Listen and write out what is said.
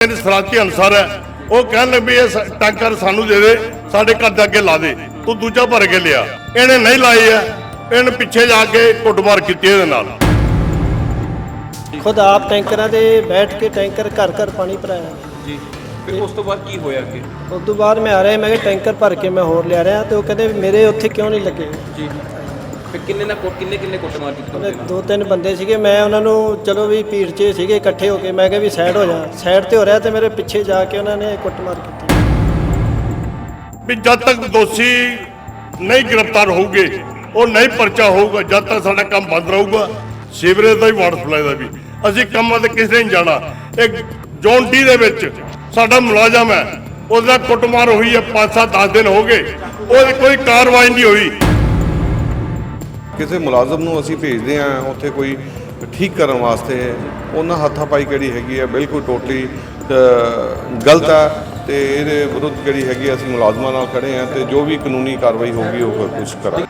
ਮੇਰੀ ਸਰਾਤੀ ਅਨਸਰ ਹੈ। ਉਹ ਕਹਿਣ ਲੱਗੇ ਵੀ ਇਹ ਟੈਂਕਰ ਸਾਨੂੰ ਦੇ ਦੇ ਸਾਡੇ ਘਰ ਦੇ ਅੱਗੇ ਲਾ ਦੇ। ਤੂੰ ਦੂਜਾ ਭਰ ਕੇ ਲਿਆ। ਇਹਨੇ ਨਹੀਂ ਲਾਈ ਹੈ। ਇਹਨੇ ਪਿੱਛੇ ਜਾ ਕੇ ਕੁੱਟਮਾਰ ਕੀਤੀ ਇਹਦੇ ਨਾਲ। ਖੁਦ ਆਪ ਟੈਂਕਰਾਂ ਦੇ ਬੈਠ ਕੇ ਟੈਂਕਰ ਘਰ ਘਰ ਪਾਣੀ ਭਰਾਇਆ। ਜੀ। ਫਿਰ ਉਸ ਤੋਂ ਬਾਅਦ ਕੀ ਹੋਇਆ ਅੱਗੇ? ਉਸ ਤੋਂ ਬਾਅਦ ਮੈਂ ਆ ਰਿਹਾ ਮੈਂ ਕਿਹਾ ਟੈਂਕਰ ਭਰ ਕੇ ਮੈਂ ਹੋਰ ਲਿਆ ਰਿਹਾ ਤੇ ਉਹ ਕਹਿੰਦੇ ਵੀ ਮੇਰੇ ਉੱਥੇ ਕਿਉਂ ਨਹੀਂ ਲੱਗੇ? ਜੀ। ਫਿਰ ਕਿੰਨੇ ਨਾ ਕੁੱਟ ਕਿੰਨੇ ਕਿੰਨੇ ਕੁੱਟਮਾਰ ਕੀਤੀ ਉਹਨੇ ਦੋ ਤਿੰਨ ਬੰਦੇ ਸੀਗੇ ਮੈਂ ਉਹਨਾਂ ਨੂੰ ਚਲੋ ਵੀ ਭੀੜ 'ਚ ਸੀਗੇ ਇਕੱਠੇ ਹੋ ਕੇ। ਮੈਂ ਕਿਹਾ ਵੀ ਸਾਈਡ ਹੋ ਜਾ। ਸਾਈਡ ਤੇ ਹੋ ਰਿਹਾ ਤੇ ਮੇਰੇ ਪਿੱਛੇ ਜਾ ਕੇ ਉਹਨਾਂ ਨੇ ਕੁੱਟਮਾਰ ਕੀਤੀ। ਵੀ ਜਦ ਤੱਕ ਦੋਸ਼ੀ ਨਹੀਂ ਗ੍ਰਿਫਤਾਰ ਹੋਊਗੇ ਉਹ ਨਹੀਂ ਪਰਚਾ ਹੋਊਗਾ ਜਦ ਤੱਕ ਸਾਡਾ ਕੰਮ ਬੰਦ ਰਹੂਗਾ ਸੀਵਰੇਜ ਦਾ ਵੀ ਵਾਟਰ ਸਪਲਾਈ ਦਾ ਵੀ। ਅਸੀਂ ਕੰਮਾਂ ਤੇ ਕਿਸੇ ਨਹੀਂ ਜਾਣਾ। ਇੱਕ ਜ਼ੋਨ ਡੀ ਦੇ ਵਿੱਚ ਸਾਡਾ ਮੁਲਾਜ਼ਮ ਹੈ ਉਹਦੇ ਕੁੱਟਮਾਰ ਹੋਈ ਹੈ 5-7 10 ਦਿਨ ਹੋ ਗਏ। ਉਹਦੀ ਕੋਈ ਕਾਰਵਾਈ ਨਹੀਂ ਹੋਈ। ਕਿਸੇ ਮੁਲਾਜ਼ਮ ਨੂੰ ਅਸੀਂ ਭੇਜਦੇ ਆ ਉੱਥੇ ਕੋਈ ਠੀਕ ਕਰਨ ਵਾਸਤੇ ਉਹਨਾਂ ਹੱਥਾਪਾਈ ਕਿਹੜੀ ਹੈਗੀ ਹੈ ਬਿਲਕੁਲ ਟੋਟਲੀ ਗਲਤ ਹੈ ਤੇ ਇਹਦੇ ਵਿਰੁੱਧ ਜਿਹੜੀ ਹੈਗੀ ਹੈ, ਅਸੀਂ ਮੁਲਾਜ਼ਮਾਂ ਨਾਲ ਖੜੇ ਆ ਤੇ ਜੋ ਵੀ ਕਾਨੂੰਨੀ ਕਾਰਵਾਈ ਹੋਊਗੀ ਉਹ ਕੁਝ ਕਰਾਂਗੇ।